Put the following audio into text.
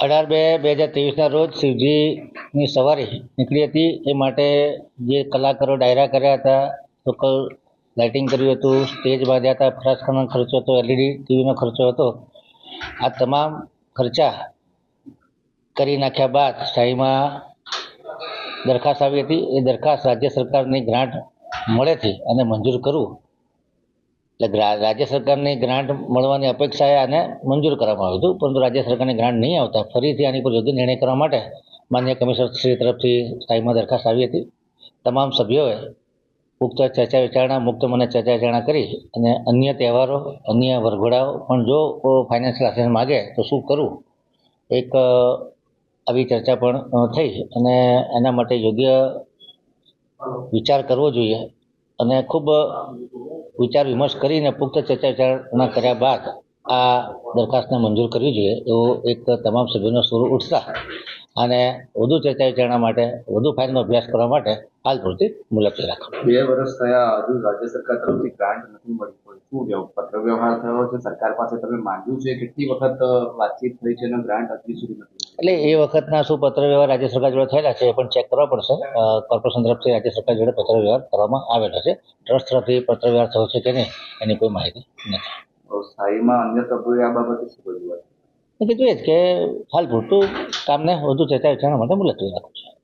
અઢાર બે બે હજાર ત્રેવીસના રોજ શિવજીની સવારી નીકળી હતી. એ માટે જે કલાકારો ડાયરા કર્યા હતા, લોકલ લાઇટિંગ કર્યું હતું, સ્ટેજ બાંધ્યા હતા, ફરાસખાનો ખર્ચો હતો, એલઈડી, ટીવીનો ખર્ચો હતો. આ તમામ ખર્ચા કરી નાખ્યા બાદ શાહીમાં દરખાસ્ત આવી હતી. એ દરખાસ્ત રાજ્ય સરકારની ગ્રાન્ટ મળેથી અને મંજૂર કરવું એટલે રાજ્ય સરકારની ગ્રાન્ટ મળવાની અપેક્ષાએ આને મંજૂર કરવામાં આવ્યું હતું, પરંતુ રાજ્ય સરકારની ગ્રાન્ટ નહીં આવતા ફરીથી આની પર યોગ્ય નિર્ણય કરવા માટે માન્ય કમિશનર શ્રી તરફથી સ્થાયીમાં દરખાસ્ત આવી હતી. તમામ સભ્યોએ ઉક્ત ચર્ચા વિચારણા, મુક્ત મને ચર્ચા વિચારણા કરી અને અન્ય તહેવારો, અન્ય વરઘોડાઓ પણ જો ફાઇનાન્શિયલ આસિસ્ટન્સ માગે તો શું કરવું એક આવી ચર્ચા પણ થઈ અને એના માટે યોગ્ય વિચાર કરવો જોઈએ અને ખૂબ વિચાર વિમર્શ કરીને પુખ્ત ચર્ચા વિચારણા કર્યા બાદ આ દરખાસ્તને મંજૂર કરવી જોઈએ, એવો એક તમામ સભ્યોનો સુર ઉઠતા અને વધુ ચર્ચા વિચારણા માટે વધુ ફાઇલનો અભ્યાસ કરવા માટે હાલ પૂરતી મુલતવી રાખો. બે વર્ષ થયા હજુ રાજ્ય સરકાર તરફથી ગ્રાન્ટ નથી મળી શું પત્ર વ્યવહાર થયો છે? સરકાર પાસે તમે માંગ્યું છે? કેટલી વખત વાતચીત થઈ છે? અને ગ્રાન્ટ હજી સુધી નથી એટલે એ વખતના શું પત્ર વ્યવહાર રાજ્ય સરકાર જોડે થયેલા છે એ પણ ચેક કરવા પડશે. કોર્પોરેશન તરફથી રાજ્ય સરકાર જોડે પત્ર વ્યવહાર કરવામાં આવેલો છે. ટ્રસ્ટ તરફથી પત્ર વ્યવહાર થયો છે કે નહીં એની કોઈ માહિતી નથી. સ્થાયીમાં અન્ય સભ્યોએ આ બાબતે શું કર્યું એટલે એ જ કે હાલ પૂરતું કામને વધુ ચર્ચા વિચારણા માટે મુલતવી રાખું છું.